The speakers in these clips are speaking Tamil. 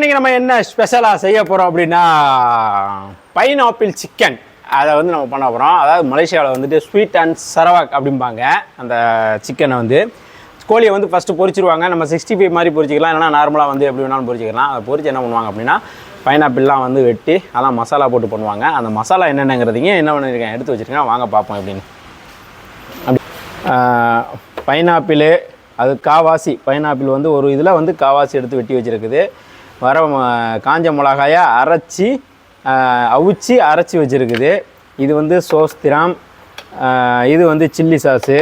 இன்றைக்கி நம்ம என்ன ஸ்பெஷலாக செய்ய போகிறோம் அப்படின்னா பைனாப்பிள் சிக்கன் அதை வந்து நம்ம பண்ண போகிறோம் அதாவது மலேசியாவில் வந்துட்டு ஸ்வீட் அண்ட் சரவாக் அப்படிம்பாங்க அந்த சிக்கனை வந்து. கோழியை வந்து ஃபஸ்ட்டு பொரிச்சிருவாங்க. நம்ம சிக்ஸ்டி ஃபைவ் மாதிரி பொரிச்சிக்கலாம். இல்லைனா நார்மலாக வந்து எப்படி வேணாலும் பொரிச்சிக்கலாம். அதை பொரிச்சு என்ன பண்ணுவாங்க அப்படின்னா பைனாப்பிள்லாம் வந்து வெட்டி அதெல்லாம் மசாலா போட்டு பண்ணுவாங்க. அந்த மசாலா என்னென்னங்கிறதையும் என்ன பண்ணியிருக்கேன் எடுத்து வச்சுருக்கேன். வாங்க பார்ப்போம் எப்படின்னு அப்படி பைனாப்பிள் அது காவாசி. பைனாப்பிள் வந்து ஒரு இதில் வந்து காவாசி எடுத்து வெட்டி வச்சுருக்குது. வர காஞ்ச மிளகாயை அரைச்சி ஆஹ், அவிச்சு அரைச்சி வச்சுருக்குது. இது வந்து சோஸ்திரம் இது வந்து சில்லி சாஸு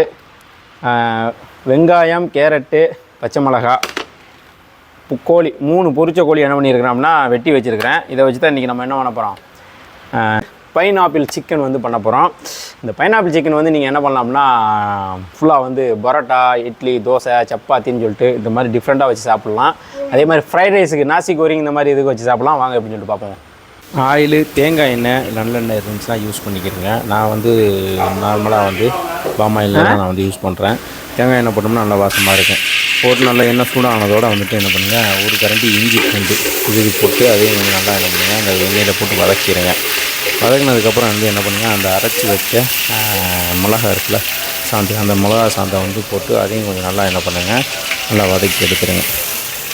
வெங்காயம் கேரட்டு பச்சை மிளகா பு- கோழி மூணு பொரிச்ச கோழி என்ன பண்ணியிருக்கிறோம்னா வெட்டி வச்சுருக்கிறேன். இதை வச்சு தான் இன்றைக்கி நம்ம என்ன பண்ண போகிறோம் பைனாப்பிள் சிக்கன் வந்து பண்ண போகிறோம் இந்த பைனாப்பிள் சிக்கன் வந்து நீங்கள் என்ன பண்ணலாம்னா ஃபுல்லாக வந்து பரோட்டா இட்லி தோசை சப்பாத்தின்னு சொல்லிட்டு இந்த மாதிரி டிஃப்ரெண்ட்டாக வச்சு சாப்பிட்லாம். அதே மாதிரி ஃப்ரைட் ரைஸுக்கு நாசி கோரிங் இந்த மாதிரி இதுக்கு வச்சு சாப்பிட்லாம். வாங்க அப்படின்னு சொல்லிட்டு பார்ப்போம். ஆயில் தேங்காய் எண்ணெய் நல்லெண்ணெய் இருந்துச்சுன்னா யூஸ் பண்ணிக்கிறேங்க. நான் வந்து நார்மலாக வந்து பாமாயில் தான் நான் வந்து யூஸ் பண்ணுறேன் தேங்காய் எண்ணெய் போட்டோம்னா நல்லா வாசமாக இருக்கும். போட்டு நல்லா எண்ணெய் சூடானதோட வந்துட்டு என்ன பண்ணுங்கள் ஒரு கரண்டி இஞ்சி பூண்டு இது போட்டு அதையும் நல்லா என்ன பண்ணுங்கள் அந்த எண்ணெயில் போட்டு வதக்கிடுங்க. வதக்கினதுக்கப்புறம் வந்து என்ன பண்ணுங்க? அந்த அரைச்சி வச்ச மிளகா இருக்குல்ல சாந்து. அந்த மிளகா சாந்தை வந்து போட்டு அதையும் கொஞ்சம் நல்லா என்ன பண்ணுங்கள் நல்லா வதக்கி எடுத்துருங்க.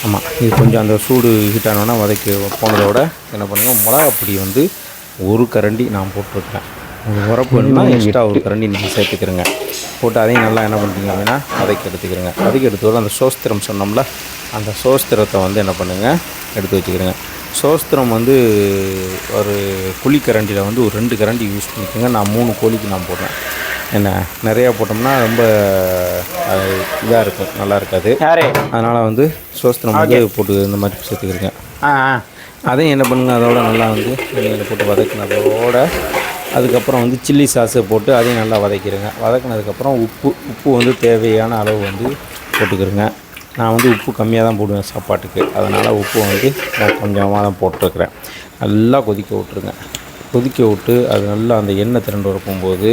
ஆமாம் இது கொஞ்சம் அந்த சூடு ஹீட் ஆனோன்னா வதக்கி போனதோட என்ன பண்ணுங்கள் மிளகா பொடி வந்து ஒரு கரண்டி நான் போட்டிருக்கிறேன். உரப்பு வேணும்னா எக்ஸ்ட்ரா ஒரு கரண்டி நீங்கள் சேர்த்துக்கிறங்க. போட்டு அதையும் நல்லா என்ன பண்ணுறீங்க அப்படின்னா வதக்கி எடுத்துக்கிறங்க. வதக்கி எடுத்ததோட அந்த சோஸ்திரம் சொன்னோம்ல அந்த சோஸ்திரத்தை வந்து என்ன பண்ணுங்கள் எடுத்து வச்சுக்கிறங்க. சோஸ்திரம் வந்து ஒரு குழி கரண்டியில் வந்து ஒரு ரெண்டு கரண்டி யூஸ் பண்ணிக்கோங்க. நான் மூணு கோழிக்கு நான் போடுறேன். என்ன நிறையா போட்டோம்னா ரொம்ப இதாக இருக்கும். நல்லா இருக்காது. அதனால் வந்து சோஸ்திரம் வந்து போட்டு இந்த மாதிரி ஆ அதையும் என்ன பண்ணுங்க அதோட நல்லா வந்து எண்ணெயில் போட்டு வதக்கினதோட அதுக்கப்புறம் வந்து சில்லி சாஸை போட்டு அதையும் நல்லா வதக்கிடுங்க வதக்கினதுக்கப்புறம் உப்பு உப்பு வந்து தேவையான அளவு வந்து போட்டுக்கிறேங்க. நான் வந்து உப்பு கம்மியாக தான் போடுவேன் சாப்பாட்டுக்கு. அதனால் உப்பு வந்து நான் கொஞ்சமாக தான் போட்டிருக்கிறேன். நல்லா கொதிக்க விட்ருங்க கொதிக்க விட்டு அது நல்லா அந்த எண்ணெய் திரண்டு வரப்போகும்போது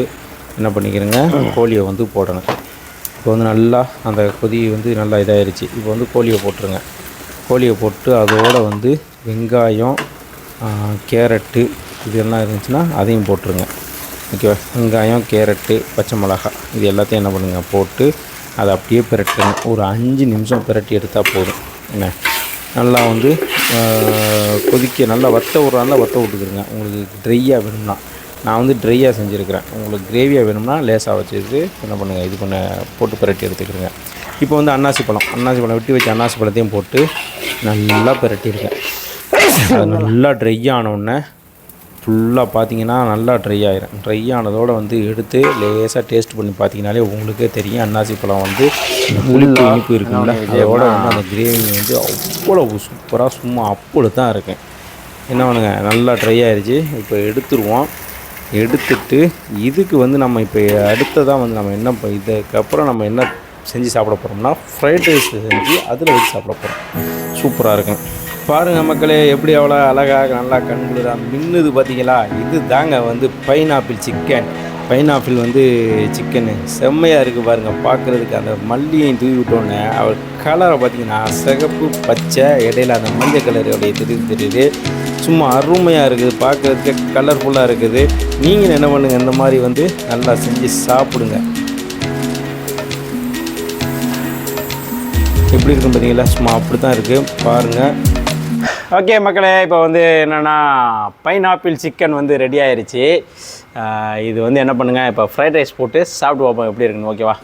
என்ன பண்ணிக்கிறேங்க? கோழியை வந்து போடணும். இப்போ வந்து நல்லா அந்த கொதி வந்து நல்லா இதாயிருச்சு. இப்போ வந்து கோழியை போட்டுருங்க. கோழியை போட்டு அதோட வந்து வெங்காயம் கேரட்டு இதெல்லாம் இருந்துச்சுன்னா அதையும் போட்டுருங்க. ஓகேவா? வெங்காயம் கேரட்டு பச்சை மிளகா இது எல்லாத்தையும் என்ன பண்ணுங்க? போட்டு அதை அப்படியே பிரட்டுங்க ஒரு அஞ்சு நிமிஷம் பிரட்டி எடுத்தால் போதும். என்ன? நல்லா வந்து கொதிக்க நல்லா வத்த விட்றாங்க வத்த விட்டுக்கிறங்க உங்களுக்கு ட்ரையாக வேணும்னா. நான் வந்து ட்ரையாக செஞ்சுருக்கிறேன். உங்களுக்கு கிரேவியாக வேணும்னா லேசாக வச்சுட்டு என்ன பண்ணுங்கள் இது பண்ண போட்டு பிரட்டி எடுத்துக்கிறேங்க இப்போ வந்து அன்னாசி பழம். அன்னாசி பழம் வெட்டி வச்ச அன்னாசி பழத்தையும் போட்டு நல்லா பிரட்டியிருக்கேன் அது நல்லா ட்ரை ஆனவுடனே ஃபுல்லாக பார்த்தீங்கன்னா நல்லா ட்ரை ஆயிரும். ட்ரை ஆனதோடு வந்து எடுத்து லேசாக டேஸ்ட் பண்ணி பார்த்தீங்கனாலே உங்களுக்கே தெரியும். அன்னாசி பழம் வந்து புளிப்பு இனிப்பு இருக்குங்களா அதோட வந்து அந்த கிரேவி வந்து அவ்வளோ சூப்பராக சும்மா அப்படி தான் இருக்கும் என்ன பண்ணுங்க? நல்லா ட்ரை ஆயிடுச்சு இப்போ எடுத்துருவோம். எடுத்துட்டு இதுக்கு வந்து நம்ம இப்போ அடுத்ததாக வந்து நம்ம என்ன இதுக்கப்புறம் நம்ம என்ன செஞ்சு சாப்பிட போகிறோம்னா ஃப்ரைட் ரைஸ் செஞ்சு அதில் வச்சு சாப்பிட போகிறோம் சூப்பராக இருக்கும். பாருங்கள் மக்களே எப்படி அவ்வளோ அழகாக நல்லா கண்குளிரா மின்னுது பார்த்தீங்களா? இது தாங்க வந்து பைனாப்பிள் சிக்கன் பைனாப்பிள் வந்து சிக்கனு செம்மையாக இருக்குது பாருங்கள் பார்க்குறதுக்கு. அந்த மல்லியையும் தூவி விட்டோன்னே அவர் கலரை பார்த்தீங்கன்னா சிகப்பு பச்சை இடையில அந்த மஞ்சள் கலருடைய தெரியுது தெரியுது. சும்மா அருமையாக இருக்குது பார்க்குறதுக்கு கலர்ஃபுல்லாக இருக்குது. நீங்கள் என்ன பண்ணுங்கள் இந்த மாதிரி வந்து நல்லா செஞ்சு சாப்பிடுங்க. எப்படி இருக்கும் பார்த்தீங்களா? சும்மா அப்படி தான் இருக்குது பாருங்கள் ஓகே மக்களே இப்போ வந்து என்னென்னா பைனாப்பிள் சிக்கன் வந்து ரெடி ஆயிடுச்சு இது வந்து என்ன பண்ணுங்கள் இப்போ ஃப்ரைட் ரைஸ் போட்டு சாப்பிட்டு பார்ப்போம் எப்படி இருக்குன்னு. ஓகேவா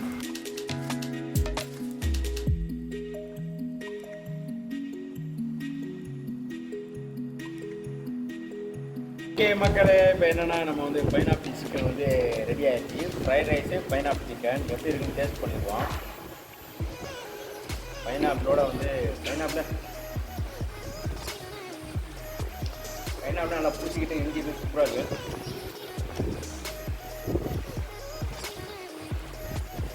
ஓகே மக்களே இப்போ என்னென்னா நம்ம வந்து பைனாப்பிள் சிக்கன் வந்து ரெடி ஆகிடுச்சு ஃப்ரைட் ரைஸு பைனாப்பிள் சிக்கன் எப்படி இருக்குன்னு டேஸ்ட் பண்ணிடுவோம். பைனாப்பிளோட வந்து பைனாப்பிள் என்ன பைனாப்பிள் நல்லா பிடிச்சிக்கிட்டு இஞ்சி சூப்பராக இருக்குது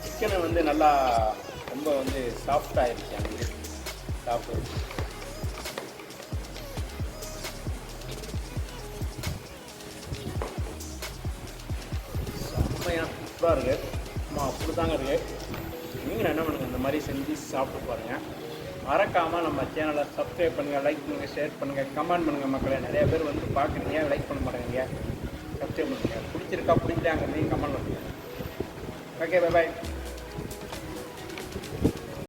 சிக்கனை வந்து நல்லா ரொம்ப வந்து சாஃப்டாக ஆயிடுச்சு அந்த சாப்பிட்டு செம்மையாக சூப்பராக இருக்குது அம்மா அப்படி தாங்க இருக்குது நீங்களும் என்ன பண்ணுங்கள் இந்த மாதிரி செஞ்சு சாப்பிட்டு பாருங்கள் மறக்காமல் நம்ம சேனலை சப்ஸ்கிரைப் பண்ணுங்கள் லைக் பண்ணுங்கள் ஷேர் பண்ணுங்கள் கமெண்ட் பண்ணுங்கள் மக்களை. நிறைய பேர் வந்து பார்க்குறீங்க லைக் பண்ண மாட்டேங்கிறீங்க. சப்ஸ்கிரைப் பண்ணுங்கள் பிடிச்சிருக்கா பிடிக்கலாங்கிறதையும் கமெண்ட் பண்ணுங்கள் ஓகே பை பாய்